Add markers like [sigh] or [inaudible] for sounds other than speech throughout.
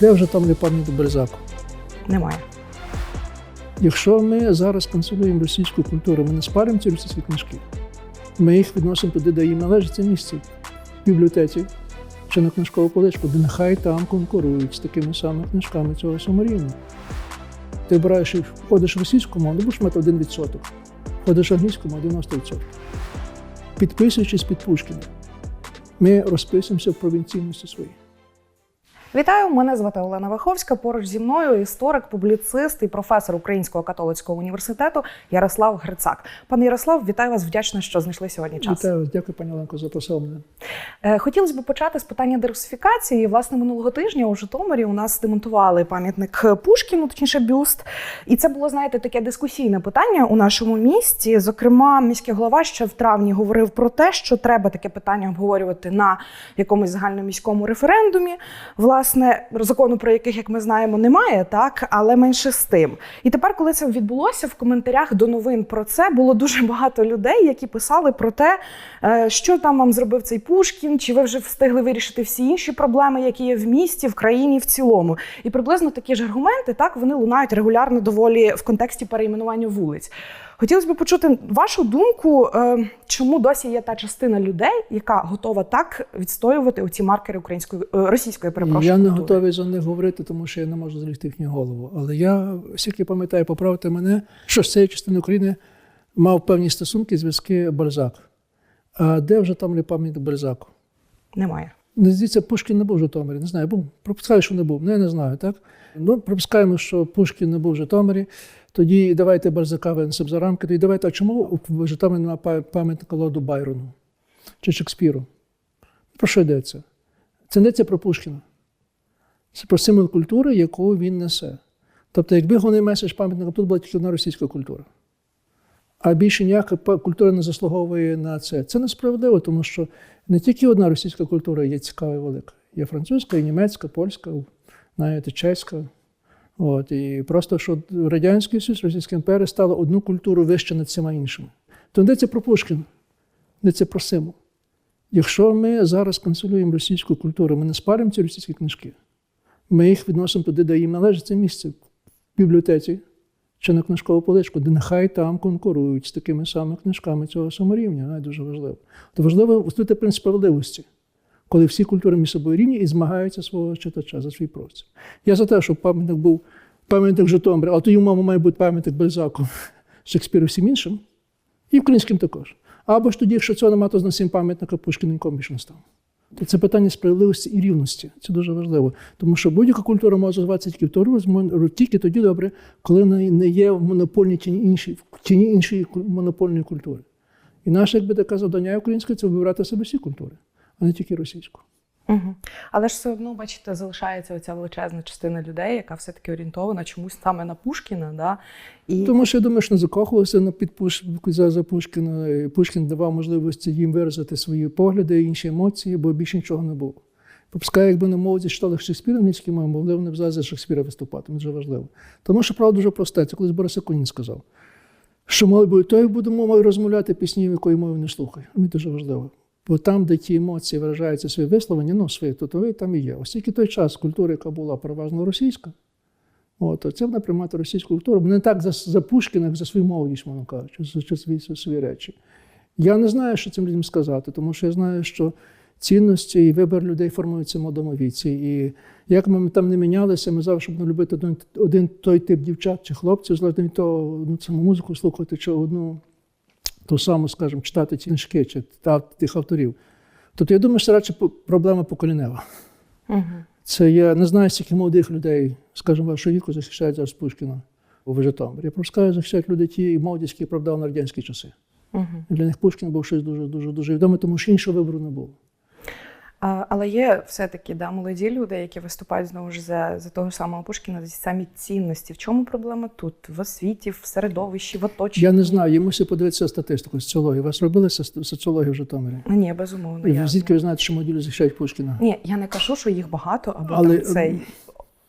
Де вже там не пам'ять Бальзаку? Немає. Якщо ми зараз канцелюємо російську культуру, ми не спалюємо ці російські книжки. Ми їх відносимо туди, де їм належить це місце в бібліотеці чи на книжкову поличку, де нехай там конкурують з такими самими книжками цього саморівня. Ти обираєш і входиш в російську мову, будеш мати 1%. Входиш в англійську мову 90%. Підписуючись під Пушкіна, ми розписуємося в провінційності своїй. Вітаю, мене звати Олена Ваховська. Поруч зі мною історик, публіцист і професор Українського католицького університету Ярослав Грицак. Пане Ярослав, вітаю вас. Вдячна, що знайшли сьогодні час. Вітаю, вас. дякую, пані Оленко, за мене. Е, Хотілося б почати з питання дерусифікації. Власне, минулого тижня у Житомирі у нас демонтували пам'ятник Пушкіну, точніше бюст. І це було, знаєте, таке дискусійне питання у нашому місті. Зокрема, міський голова ще в травні говорив про те, що треба таке питання обговорювати на якомусь загальноміському референдумі. Власне, закону про яких, як ми знаємо, немає, так але менше з тим. І тепер, коли це відбулося, в коментарях до новин про це було дуже багато людей, які писали про те, е, що там вам зробив цей Пушкін, чи ви вже встигли вирішити всі інші проблеми, які є в місті, в країні в цілому. І приблизно такі ж аргументи так вони лунають регулярно доволі в контексті перейменування вулиць. Хотілося б почути вашу думку, е, чому досі є та частина людей, яка готова так відстоювати оці маркери української е, російської перепрошую. Я не культури? готовий за них говорити, тому що я не можу залізти в їхню голову. Але я скільки пам'ятаю, поправте мене, що з цієї частини України мав певні стосунки, зв'язки Бальзак. А де вже там пам'ять Бальзаку? Немає. Не здається, Пушкін не був в Житомирі. Не знаю, був. Пропускаю, що не був. Ну, я не знаю, так? Ну, пропускаємо, що Пушкін не був в Житомирі. Тоді давайте Бальзака винесемо за рамки. Тоді давайте, а чому в Житомирі немає пам'ятника Лорду Байрону чи Шекспіру? Про що йдеться? Це не це про Пушкіна. Це про символ культури, яку він несе. Тобто, якби головний меседж пам'ятника тут була тільки одна російська культура. А більше ніяка культура не заслуговує на це. Це несправедливо, тому що не тільки одна російська культура є цікава і велика. Є французька, і німецька, польська, навіть і чеська. От, і просто що Радянський Союз, Російська імперія стала одну культуру вище над всіма іншими. То йдеться про Пушкіна, йдеться про символ. Якщо ми зараз канцелюємо російську культуру, ми не спалюємо ці російські книжки, ми їх відносимо туди, де їм належить це місце в бібліотеці чи на книжкову поличку, де нехай там конкурують з такими самими книжками цього саморівня. Навіть дуже важливо. То важливо устути принцип справедливості, коли всі культури між собою рівні і змагаються свого читача за свій простір. Я за те, щоб пам'ятник був пам'ятник Житомира, але тоді, умовно, має бути пам'ятник Бальзаку, [laughs] Шекспіру всім іншим, і українським також. Або ж тоді, якщо цього немає, то зносимо пам'ятника Пушкіна нікому більше не став. Це питання справедливості і рівності. Це дуже важливо. Тому що будь-яка культура може розвиватися тільки в тому, тільки тоді добре, коли не є в монопольній тіні іншої, в тіні іншої монопольної культури. І наше, якби таке завдання українське, це вибирати себе всі культури, а не тільки російську. Угу. Але ж все одно, бачите, залишається оця величезна частина людей, яка все-таки орієнтована чомусь саме на Пушкіна. Да? І Тому що я думаю, що не закохувалися на підпуш за, за Пушкіна. І Пушкін давав можливості їм виразити свої погляди, і інші емоції, бо більше нічого не було. Попускаю, якби на молоді читали Шекспіра англійській мові, могли вони б за Шекспіра виступати. Це дуже важливо. Тому що правда дуже проста. Це колись Борис Акунін сказав, що мови буде той буде мовою розмовляти пісні, якої мови не слухає. Мені дуже важливо. Бо там, де ті емоції виражаються свої висловлення, ну, свої тутові, там і є. Ось тільки той час культура, яка була переважно російська, От, це вона приймати російську культуру, бо не так за, за Пушкіна, як за свою молодість, мовно кажучи, за, за свої, свої речі. Я не знаю, що цим людям сказати, тому що я знаю, що цінності і вибір людей формуються в молодому віці. І як ми там не мінялися, ми завжди будемо любити один, той тип дівчат чи хлопців, залежно від того, ну, саму музику слухати, чи одну ту саму, скажімо, читати ті книжки чи тих авторів. Тобто я думаю, що радше проблема поколінева. угу. Це я не знаю, скільки молодих людей, скажімо, вашого віку захищають зараз Пушкіна у Житомирі. Я просто кажу, захищають люди ті молодість, які правдав на радянські часи. Угу. Для них Пушкін був щось дуже дуже дуже відоме, тому що іншого вибору не було. Але є все-таки да, молоді люди, які виступають знову ж за, за того самого Пушкіна, за ці самі цінності. В чому проблема тут? В освіті, в середовищі, в оточенні? Я не знаю, я мусив подивитися статистику, соціологію. Вас робили соціологію в Житомирі? Ні, безумовно. І Я... звідки ви знаєте, що молоді люди захищають Пушкіна? Ні, я не кажу, що їх багато, або Але, там цей.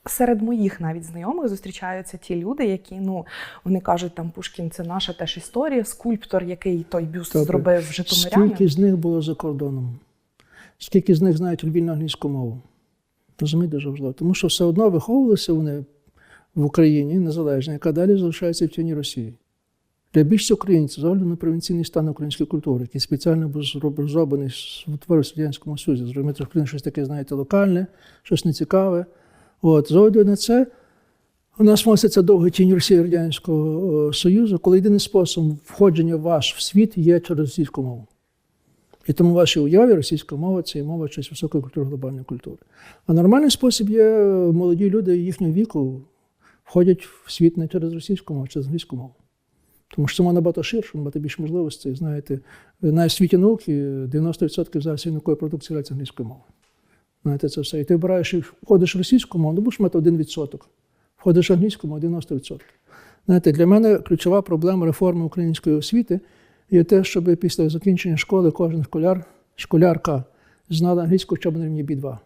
Серед моїх навіть знайомих зустрічаються ті люди, які ну вони кажуть, там Пушкін це наша теж історія, скульптор, який той бюст Добре. зробив Житомирянин. Скільки з них було за кордоном? Скільки з них знають вільну англійську мову? Розумієте, дуже важливо. Тому що все одно виховувалися вони в Україні незалежно, яка далі залишається в тіні Росії. Для більшості українців, з на провінційний стан української культури, який спеціально був зроблений в Радянському Союзі, зробити щось таке, знаєте, локальне, щось нецікаве. От, огляду на це, у нас моститься довга тінь Росії Радянського Союзу, коли єдиний спосіб входження ваш в світ є через російську мову. І тому в вашій уяві російська мова це є мова щось високої культури, глобальної культури. А нормальний спосіб є молоді люди їхнього віку входять в світ не через російську мову, а через англійську мову. Тому що це набагато ширше, набагато більше можливостей. Знаєте, на світі науки 90% зараз наукової продукції ляться англійською мовою. Знаєте, це все. І ти вибираєш, і входиш в російську мову, ну будеш мати 1%. Входиш в англійську мову 90%. Знаєте, для мене ключова проблема реформи української освіти є те, щоб після закінчення школи кожен школяр, школярка знала англійську хоча рівні B2.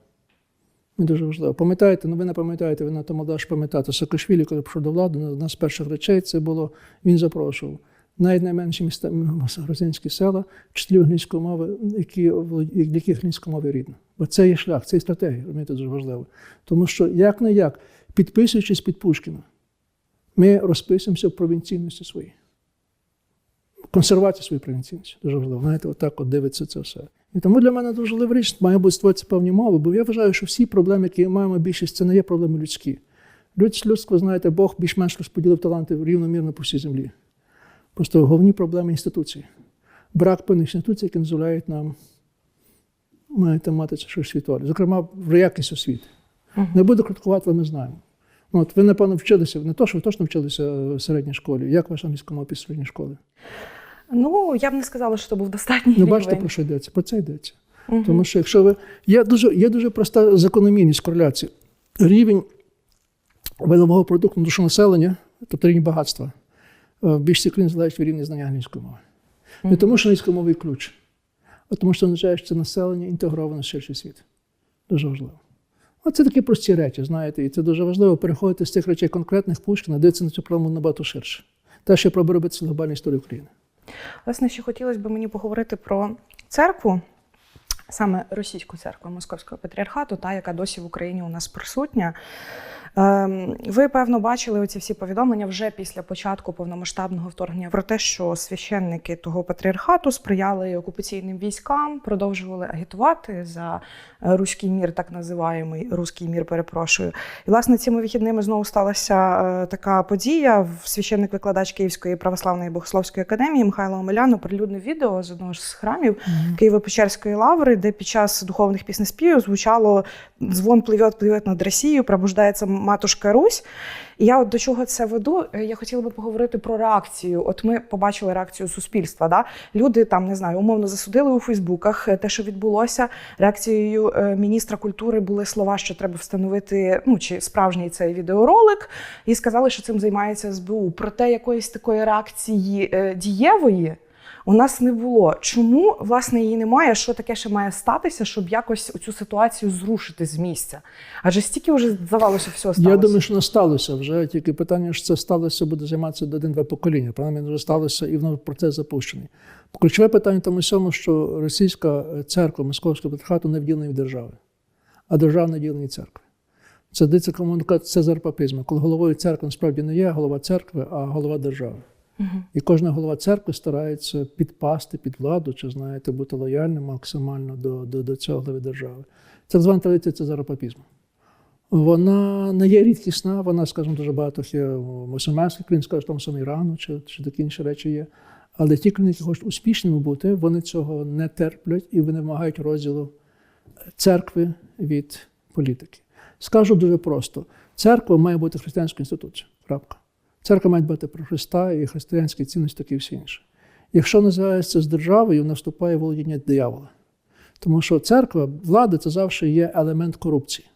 Це дуже важливо. Пам'ятаєте, ну ви не пам'ятаєте, ви на то молода ж пам'ятаєте. Саакашвілі, коли прийшов до влади, одна з перших речей це було, він запрошував навіть найменші міста грузинські села, вчителів англійської мови, які, для яких англійська мова рідна. Бо це є шлях, це є стратегія, розумієте, дуже важливо. Тому що як не як, підписуючись під Пушкіна, ми розписуємося в провінційності своїй. Консервації своєї провінційності. Дуже важливо. Знаєте, отак от дивиться це все. І тому для мене дуже важлива річ, має бути створюватися певні мови, бо я вважаю, що всі проблеми, які ми маємо більшість, це не є проблеми людські. Людсь- Людство, знаєте, Бог більш-менш розподілив таланти рівномірно по всій землі. Просто головні проблеми інституції. Брак певних інституцій, які дозволяють нам маєте мати це щось світове. Зокрема, в якість освіти. Не буду критикувати, але ми знаємо. Ну, От ви, напевно, вчилися, не то, що ви точно вчилися в середній школі. Як ваша англійська мова після середньої школи? Ну, я б не сказала, що це був достатній Ну, рівень. бачите, про що йдеться? Про це йдеться. Мгм. Тому що якщо ви. Є дуже, є дуже проста закономірність кореляції. Рівень валового продукту на душу населення, тобто рівень багатства, е, в більшості країн залежить від рівня знання англійської мови. Не тому, що англійська мова є ключ, а тому, що означає, що це населення інтегровано в ширший світ. Дуже важливо. Оце такі прості речі, знаєте, і це дуже важливо переходити з цих речей конкретних Пушкіна, дивитися на цю проблему набагато ширше. Те, що пробує робити це глобальна історія України. Власне, ще хотілося б мені поговорити про церкву, саме російську церкву Московського патріархату, та яка досі в Україні у нас присутня. Ем, Ви, певно, бачили оці всі повідомлення вже після початку повномасштабного вторгнення про те, що священники того патріархату сприяли окупаційним військам, продовжували агітувати за е, руський мір, так називаємий руський мір, перепрошую. І власне цими вихідними знову сталася е, така подія. Священник-викладач Київської православної богословської академії Михайло Омелян оприлюднив відео з одного з храмів Києво-Печерської лаври, де під час духовних піснеспівів звучало Звон пливет, пливет над Росією, пробуждається матушка Русь. І я от до чого це веду? Е, Я хотіла би поговорити про реакцію. От ми побачили реакцію суспільства. Да? Люди там не знаю, умовно засудили у Фейсбуках е, те, що відбулося. Реакцією е, міністра культури були слова, що треба встановити ну чи справжній цей відеоролик, і сказали, що цим займається СБУ. Проте якоїсь такої реакції дієвої. У нас не було. Чому власне її немає? Що таке ще має статися, щоб якось цю ситуацію зрушити з місця? Адже стільки вже здавалося всього сталося. Я думаю, що не сталося вже. Тільки питання, що це сталося, буде займатися до один-два покоління. Принаймні, вже сталося і воно процес запущений. Ключове питання тому всьому, що російська церква Московського патріархату не вділена від держави, а держава не вділена від церкви. Це диться комунікація Цезар папізму, коли головою церкви насправді не є голова церкви, а голова держави. І кожна голова церкви старається підпасти під владу, чи знаєте, бути лояльним максимально до, до, до цього глави держави. Це звана традиція цезаропапізму. Вона не є рідкісна, вона, скажімо, дуже багато є мусульманських країн, скажімо, там саме Ірану, чи, чи такі інші речі є. Але ті країни, які хочуть успішними бути, вони цього не терплять і вони вимагають розділу церкви від політики. Скажу дуже просто: церква має бути християнською інституцією. Крапка. Церква має бути про Христа і християнські цінності, такі всі інше. Якщо називається з державою, наступає володіння диявола. Тому що церква, влада це завжди є елемент корупції.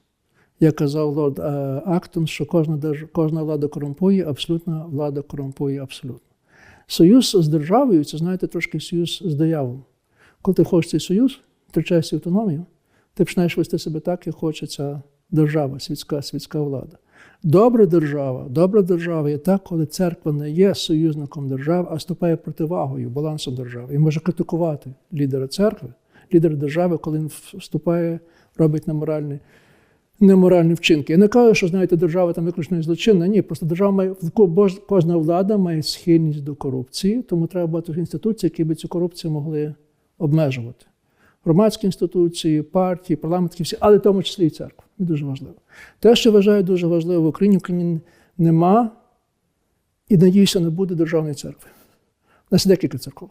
Як казав лорд е, Актон, що кожна, держ... кожна влада корумпує, абсолютна влада корумпує абсолютно. Союз з державою це, знаєте, трошки союз з дияволом. Коли ти хочеш цей союз, втрачаєш автономію, ти починаєш вести себе так, як хоче ця держава, світська, світська влада. Добра держава, добра держава є та, коли церква не є союзником держави, а ступає противагою, балансом держави. І може критикувати лідера церкви, лідера держави, коли він вступає, робить неморальні неморальні вчинки. Я не кажу, що знаєте, держава там виключно злочинна. Ні, просто держава має кожна влада має схильність до корупції, тому треба багато інституцій, які би цю корупцію могли обмежувати. Громадські інституції, партії, парламентські всі, але в тому числі і церква. Це дуже важливо. Те, що вважаю дуже важливо в Україні, в Україні нема і надіюся, не буде державної церкви. У нас є декілька церков,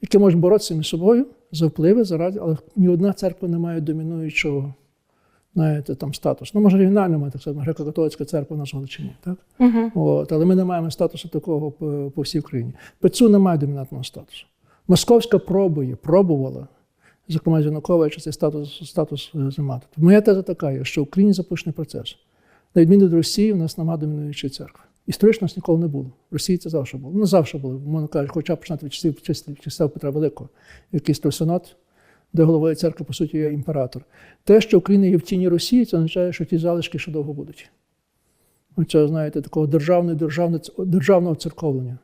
які можуть боротися між собою за впливи, заради, але ні одна церква не має домінуючого знаєте, там статус. Ну, може, регіонально має так само, греко-католицька церква в нас в Галичині, так? Угу. От, але ми не маємо статусу такого по, по всій Україні. ПЦУ не має домінантного статусу. Московська пробує, пробувала, зокрема з Януковича, цей статус, статус е, займати. Моя теза така є, що в Україні запущений процес. На відміну від Росії, у нас немає домінуючої церкви. Історично нас ніколи не було. В Росії це завжди було. Ну, завжди було, можна кажуть, хоча починати від часів, часів, часів Петра Великого, якийсь Тросинот, де головою церкви, по суті, є імператор. Те, що Україна є в тіні Росії, це означає, що ті залишки ще довго будуть. Оце, знаєте, такого державного, державного, державного церковлення.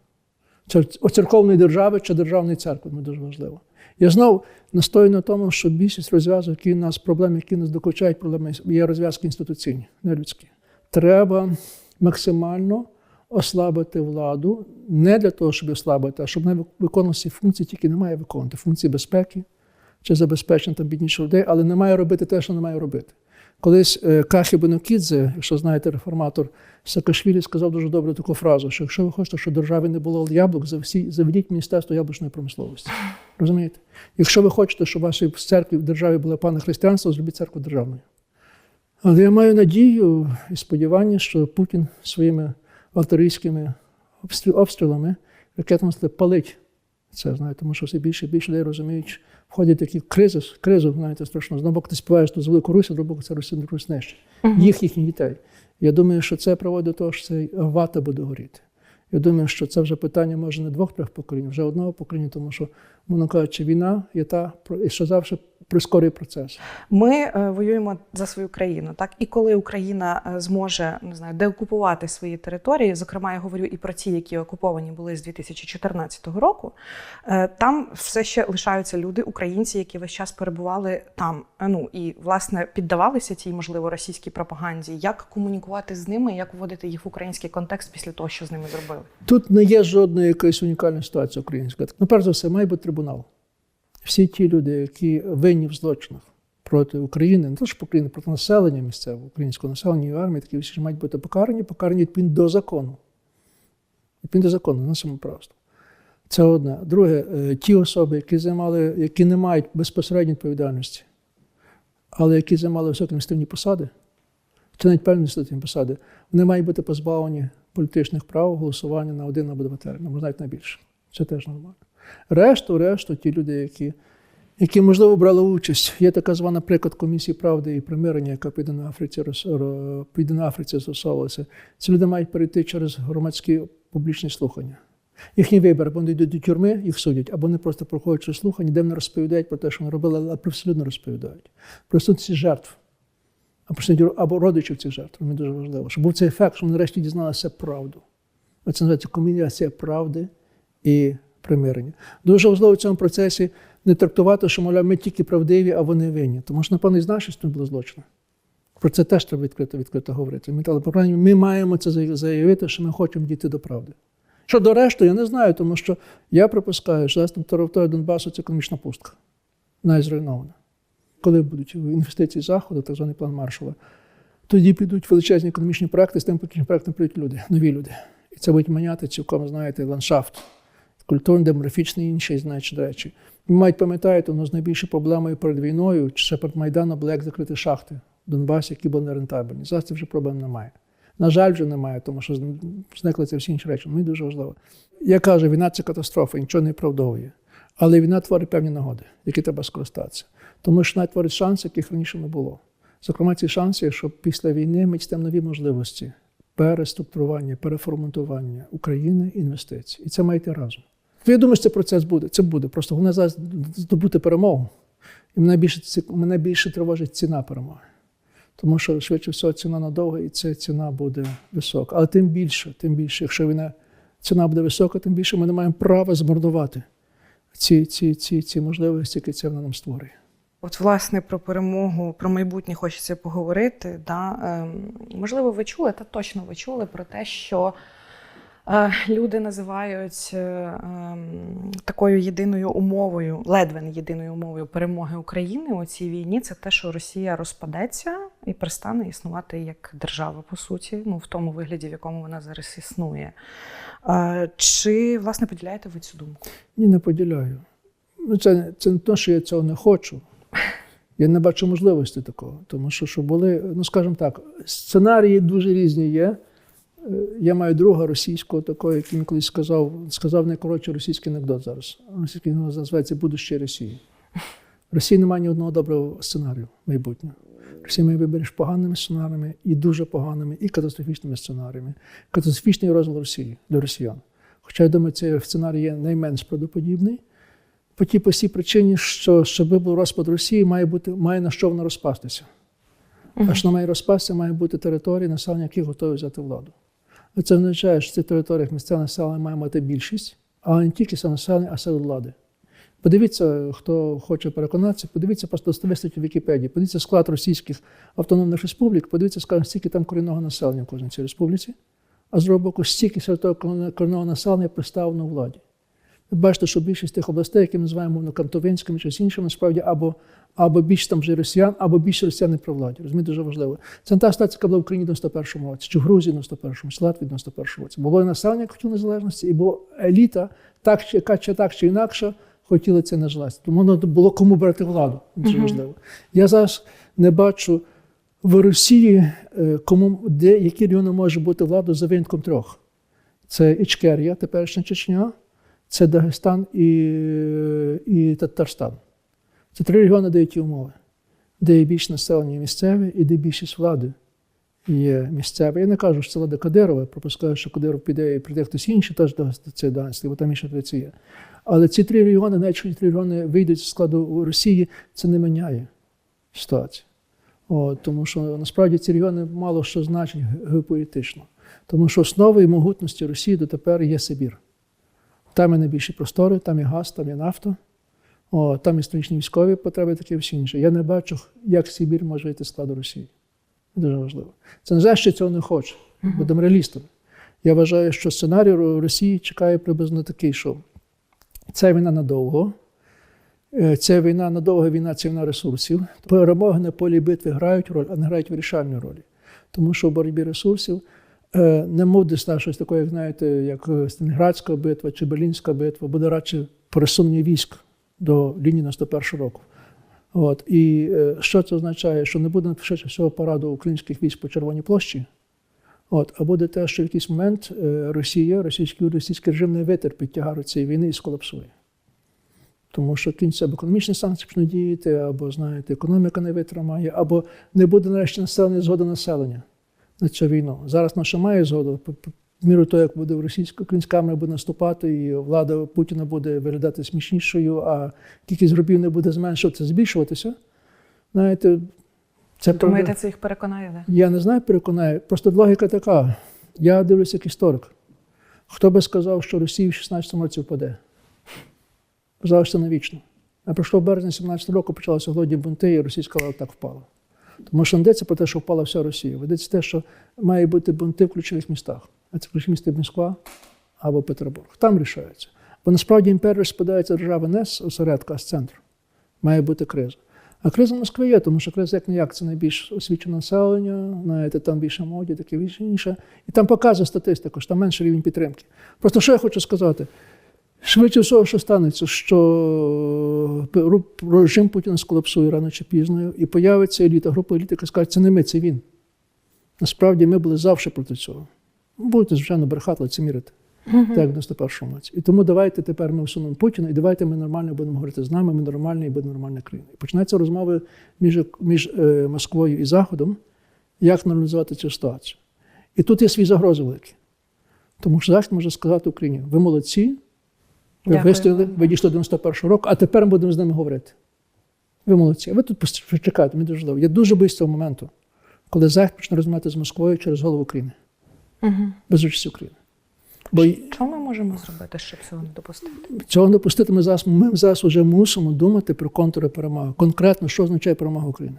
Це оцерковної держави чи державної церкви, ну, дуже важливо. Я знов настою на тому, що більшість розв'язок, які нас проблем, які нас докучають, проблеми є розв'язки інституційні, не людські. Треба максимально ослабити владу не для того, щоб ослабити, а щоб вона виконувала функції, тільки не має виконувати. Функції безпеки чи забезпечення там бідніших людей, але не має робити те, що не має робити. Колись е, Кахі Бенокідзе, якщо знаєте, реформатор Саакашвілі, сказав дуже добру таку фразу, що якщо ви хочете, щоб державі не було яблук, заведіть Міністерство яблучної промисловості. Розумієте? Якщо ви хочете, щоб в вашій церкві в державі було пане християнство, зробіть церкву державною. Але я маю надію і сподівання, що Путін своїми артилерійськими обстріл- обстрілами ракетами палить це, знаєте, тому що все більше і більше людей розуміють, входять такі кризи, кризу, знаєте, страшно. З одного боку ти співаєш тут з велику Русь, а з другого боку це Росія Русь нижче. Їх, їхніх дітей. Я думаю, що це проводить до того, що цей вата буде горіти. Я думаю, що це вже питання може не двох-трьох поколінь, вже одного покоління, тому що, мовно кажучи, війна є та, що завжди прискорює процес. Ми е, воюємо за свою країну, так і коли Україна е, зможе не знаю, деокупувати свої території, зокрема, я говорю і про ті, які окуповані були з 2014 року. е, Там все ще лишаються люди, українці, які весь час перебували там. Ну і власне піддавалися цій можливо російській пропаганді. Як комунікувати з ними, як вводити їх в український контекст після того, що з ними зробили? Тут не є жодної якоїсь унікальної ситуації української. Ну, перш за все, має бути трибунал. Всі ті люди, які винні в злочинах проти України, не то що України, проти населення місцевого, українського населення і армії, такі всі ж мають бути покарані, покарані відповідно до закону. Відповідно до закону, на самоправство. Це одне. Друге, е, ті особи, які займали, які не мають безпосередньої відповідальності, але які займали високі адміністративні посади, чи навіть певні адміністративні посади, вони мають бути позбавлені політичних прав голосування на один або два терміни, можна навіть на більше. Це теж нормально. Решту, решту, ті люди, які, які можливо брали участь. Є така звана приклад комісії правди і примирення, яка піде на Африці, роз- піде на Африці застосовувалася. Ці люди мають перейти через громадські публічні слухання. Їхній вибір, або вони йдуть до тюрми, їх судять, або вони просто проходять через слухання, де вони розповідають про те, що вони робили, але абсолютно розповідають. Про сутність жертв або, родичів цих жертв. Мені дуже важливо, щоб був цей ефект, що ми нарешті дізналися правду. Це називається комбінація правди і примирення. Дуже важливо в цьому процесі не трактувати, що, мовляв, ми тільки правдиві, а вони винні. Тому що, напевно, і з нашої сторони було злочини. Про це теж треба відкрито, відкрито говорити. Ми, але, по крайній ми маємо це заявити, що ми хочемо дійти до правди. Щодо решти, я не знаю, тому що я припускаю, що зараз там територія Донбасу це економічна пустка, навіть зруйнована. Коли будуть інвестиції заходу, так званий план Маршала, тоді підуть величезні економічні проекти, з тим економічним проектом прийдуть люди, нові люди. І це будуть міняти цілком, знаєте, ландшафт, культурний, демографічний і інші, значить, речі. Мають пам'ятаєте, воно з найбільшою проблемою перед війною, чи ще перед Майданом було як закрити шахти в Донбасі, які були нерентабельні. Зараз це вже проблем немає. На жаль, вже немає, тому що зникли ці всі інші речі. Мені дуже важливо. Я кажу, війна це катастрофа, нічого не виправдовує. Але війна творить певні нагоди, які треба скористатися. Тому що вона творить шанси, яких раніше не було. Зокрема, ці шанси, щоб після війни ми дістаємо нові можливості переструктурування, переформатування України, інвестицій. І це має йти разом. Думаю, що цей процес буде. Це буде. Просто головне зараз здобути перемогу. І мене більше, мене більше тривожить ціна перемоги. Тому що, швидше всього, ціна надовго, і ця ціна буде висока. Але тим більше, тим більше, якщо війна, ціна буде висока, тим більше ми не маємо права змордувати ці, ці, ці, ці можливості, які це вона нам створює. От, власне, про перемогу, про майбутнє хочеться поговорити. Да? Ем, можливо, ви чули, та точно ви чули про те, що люди називають е, ем, такою єдиною умовою, ледве не єдиною умовою перемоги України у цій війні. Це те, що Росія розпадеться і перестане існувати як держава, по суті, ну в тому вигляді, в якому вона зараз існує. Е, чи власне поділяєте ви цю думку? Ні, не поділяю. Ну, це, це не те, що я цього не хочу. Я не бачу можливості такого. Тому що, що були, ну скажімо так, сценарії дуже різні є. Е, Я маю друга російського такого, який він колись сказав, сказав найкоротший російський анекдот зараз. Російський анекдот називається Будуще Росії. В Росії немає ні одного доброго сценарію майбутнього. Росія має вибір між поганими сценаріями і дуже поганими, і катастрофічними сценаріями. Катастрофічний розвал Росії для росіян. Хоча я думаю, цей сценарій є найменш правдоподібний. По тій простій причині, що щоб був розпад Росії, має бути має на що вона розпастися. А що має розпастися, має бути території, населення, які готові взяти владу. Це означає, що в цих територіях місцеве населення має мати більшість, але не тільки саме населення, а серед влади. Подивіться, хто хоче переконатися, подивіться просто вистачить в Вікіпедії, подивіться склад російських автономних республік, подивіться, скажімо, скільки там корінного населення в кожній цій республіці, а з другого боку, стільки серед того корінного населення представлено владі. Ви бачите, що більшість тих областей, які ми називаємо мовно кантовинськими чи іншими, насправді або, або більш там вже росіян, або більше росіяни при владі. Розумієте, дуже важливо. Це не та ситуація, яка була в Україні в 91-му році, чи в Грузії в 91-му, чи Латвії в 91-му році. Було і населення, яке хотіло незалежності, і була еліта, так, чи- яка чи так чи інакше хотіла це незалежності. Тому воно було кому брати владу. Дуже важливо. Я зараз не бачу в Росії, е, кому, де, які регіони може бути владу за винятком трьох. Це Ічкерія, теперішня Чечня, це Дагестан і, і Татарстан. Це три регіони ті умови, де є більш населення місцеве і де більшість влади є місцеве. Я не кажу, що це влада Кадирова, пропускаю, що Кадиров піде і прийде хтось інший, теж до це Дагестан, бо там інша традиція. є. Але ці три регіони, навіть ці три регіони вийдуть з складу Росії, це не міняє ситуацію. Тому що насправді ці регіони мало що значать геополітично. Тому що основою могутності Росії дотепер є Сибір. Там є найбільші простори, там є газ, там є нафта, о, там історичні військові потреби, такі всі інші. Я не бачу, як Сибір може вийти з складу Росії. Дуже важливо. Це не значить, що цього не хоче. Будемо реалістами. Я вважаю, що сценарій Росії чекає приблизно такий, що це війна надовго. Це війна надовга війна, це війна ресурсів. Перемоги на полі битви грають роль, а не грають вирішальну роль. Тому що в боротьбі ресурсів е, не буде стати щось таке, як знаєте, як е, Сталінградська битва чи Берлінська битва, буде радше пересунення військ до лінії на 101 року. От. І е, що це означає? Що не буде швидше всього параду українських військ по Червоній площі, От, а буде те, що в якийсь момент Росія, російський, російський режим не витерпить тягару цієї війни і сколапсує. Тому що кінця або економічні санкції почнуть діяти, або, знаєте, економіка не витримає, або не буде нарешті населення згода населення на цю війну. Зараз наша має згоду. В міру того, як буде російська українська армія буде наступати, і влада Путіна буде виглядати смішнішою, а кількість гробів не буде зменшуватися, збільшуватися. Знаєте, це Думаєте, правда- це їх переконає? Да? я не знаю, переконаю. Просто логіка така. Я дивлюся як історик. Хто би сказав, що Росія в 16-му році впаде? Казав, що це навічно. А пройшло в березні 17 року, почалися голодні бунти, і російська влада так впала. Тому що не йдеться про те, що впала вся Росія. Ведеться те, що має бути бунти в ключових містах. А це ключові місто Москва або Петербург. Там рішається. Бо насправді імперія розпадається держава не з осередка, а з центру. Має бути криза. А криза в Москві є, тому що криза як не як це найбільш освічене населення, знаєте, там більше моді, таке інше. І там показує статистику, що там менший рівень підтримки. Просто що я хочу сказати? Швидше всього, що станеться, що режим Путіна сколапсує рано чи пізно, і появиться еліта, група еліти, яка скаже, це не ми, це він. Насправді ми були завжди проти цього. Будете, звичайно, брехати, лицемірити. Так, як в 91-му році. І тому давайте тепер ми усунемо Путіна, і давайте ми нормально будемо говорити з нами, ми нормальні і будемо нормальна країна. І почнеться розмови між, між е, Москвою і Заходом, як нормалізувати цю ситуацію. І тут є свої загрози великі. Тому що Захід може сказати Україні: ви молодці, Дякую. вистояли, ви дійшли до 91-го року, а тепер ми будемо з ними говорити. Ви молодці. Ви тут чекайте, мені дуже важливо. Я дуже боюсь цього моменту, коли Захід почне розмовляти з Москвою через голову України, Угу. без участі України. Бо Що ми можемо зробити, щоб цього не допустити? цього не допустити ми зараз, ми зараз вже мусимо думати про контури перемоги. Конкретно, що означає перемога України.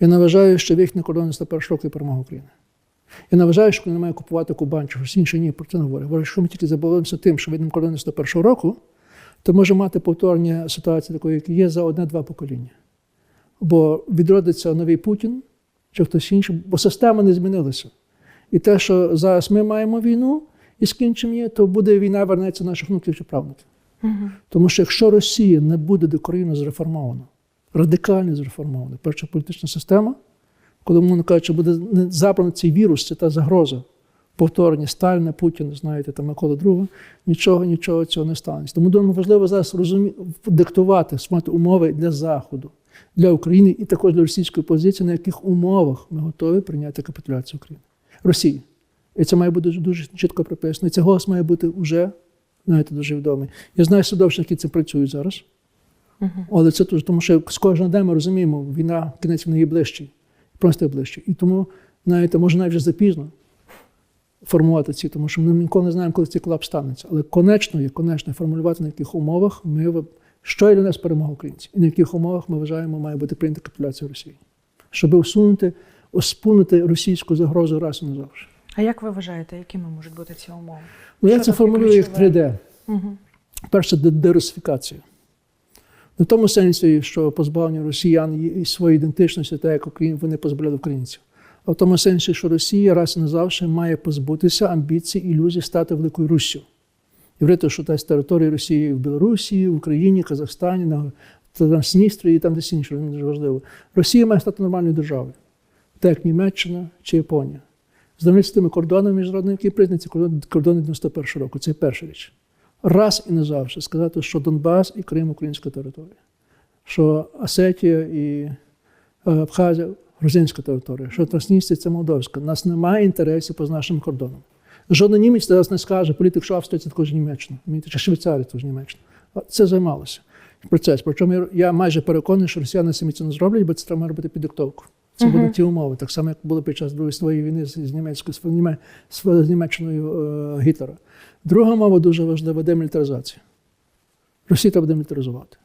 Я не вважаю, що вихід кордону 101 року є перемога України. Я не вважаю, що не має купувати Кубань, чи щось інше ні, про це не говорю. Говорю, що ми тільки забуваємося тим, що вийдемо кордону 101 року, то може мати повторення ситуації такої, як є за одне-два покоління. Бо відродиться новий Путін чи хтось інший, бо система не змінилася. І те, що зараз ми маємо війну і скінчимо її, то буде війна, вернеться наших внуків чи правнуків. Угу. Тому що якщо Росія не буде докорінно зреформована, радикально зреформована, перша політична система, коли, мовно кажучи, буде не забрано цей вірус, це та загроза повторення Сталіна, Путіна, знаєте, там Микола II, нічого, нічого цього не станеться. Тому думаю, важливо зараз розумі... диктувати, мати умови для Заходу, для України і також для російської позиції, на яких умовах ми готові прийняти капітуляцію України. Росії. І це має бути дуже, дуже чітко прописано. І цей голос має бути вже, знаєте, дуже відомий. Я знаю судовищ, які цим працюють зараз. Угу. Але це тому що з кожного дня ми розуміємо, війна, кінець війни є ближчий, просто є ближчий. І тому, знаєте, може навіть вже запізно формувати ці, тому що ми ніколи не знаємо, коли цей колапс станеться. Але конечно є, конечно, формулювати, на яких умовах ми що є для нас перемога українців, і на яких умовах ми вважаємо, має бути прийнята капітуляція Росії, щоб усунути, оспунути російську загрозу раз і назавжди. А як ви вважаєте, якими можуть бути ці умови? Ну, я це формулюю як ключове? 3D. Угу. Перше, де- дерусифікація. Не в тому сенсі, що позбавлення росіян і- своєї ідентичності, так як вони позбавляли українців. А в тому сенсі, що Росія раз і назавжди має позбутися амбіцій, ілюзій стати великою Руссю. І говорити, що десь території Росії в Білорусі, в Україні, Казахстані, на Трансністрії і там десь інше, це дуже важливо. Росія має стати нормальною державою, так як Німеччина чи Японія. З тими кордонами міжнародними, які признані, кордони 91 року. Це перша річ раз і назавжди сказати, що Донбас і Крим українська територія, що Осетія і е, Абхазія грузинська територія, що Трансністрія це Молдовська. У нас немає інтересів поза нашим кордоном. Жоден німець зараз не скаже, політик, що Австрія це також Німеччина, чи Швейцарія також Німеччина. Це займалося процес. Причому я майже переконаний, що росіяни самі це не зроблять, бо це треба робити під диктовку. Це Мгм. будуть ті умови, так само, як було під час Другої світової війни з, з, німецькою, з, Німе- з, з Німеччиною е, Гітлера. Друга мова дуже важлива демілітаризація. Росію треба демілітаризувати.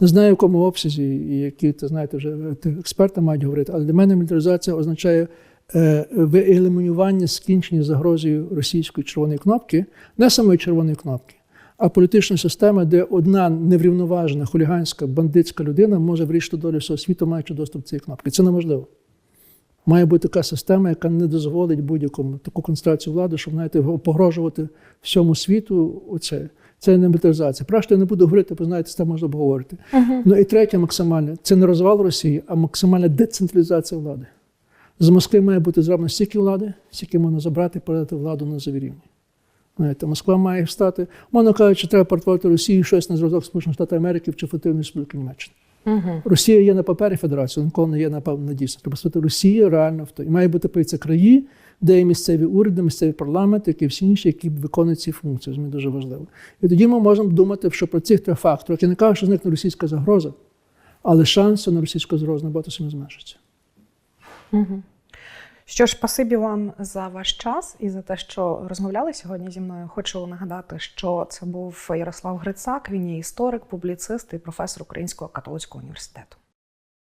Не знаю, в якому обсязі, і які, ти знаєте, вже експерти мають говорити, але для мене мілітаризація означає е, виелімінування скінчення загрозою російської червоної кнопки, не самої червоної кнопки, а політичної системи, де одна неврівноважена, хуліганська, бандитська людина може вирішити долю всього світу, маючи доступ до цієї кнопки. Це неможливо. Має бути така система, яка не дозволить будь-якому таку концентрацію влади, щоб знаєте, погрожувати всьому світу. Оце. Це не мілітаризація. Про що я не буду говорити, бо знаєте, це можна обговорити. Угу. Ну і третє максимальне це не розвал Росії, а максимальна децентралізація влади. З Москви має бути зроблено стільки влади, стільки можна забрати і передати владу на завірівні. Знаєте, Москва має стати, мовно кажучи, треба портувати Росії щось на зразок Сполучених Штатів Америки чи Федеративної Республіки Німеччини. Угу. Росія є на папері Федерації, ніколи не є на дійсно. Треба сказати, Росія реально в то. І має бути появиться краї, де є місцеві уряди, місцеві парламенти, які всі інші, які виконують ці функції. Це дуже важливо. І тоді ми можемо думати, що про цих три фактори, я не кажу, що зникне російська загроза, але шанси на російську загрозу набагато сильно зменшаться. Угу. Що ж, спасибі вам за ваш час і за те, що розмовляли сьогодні зі мною. Хочу нагадати, що це був Ярослав Грицак. Він є історик, публіцист і професор Українського католицького університету.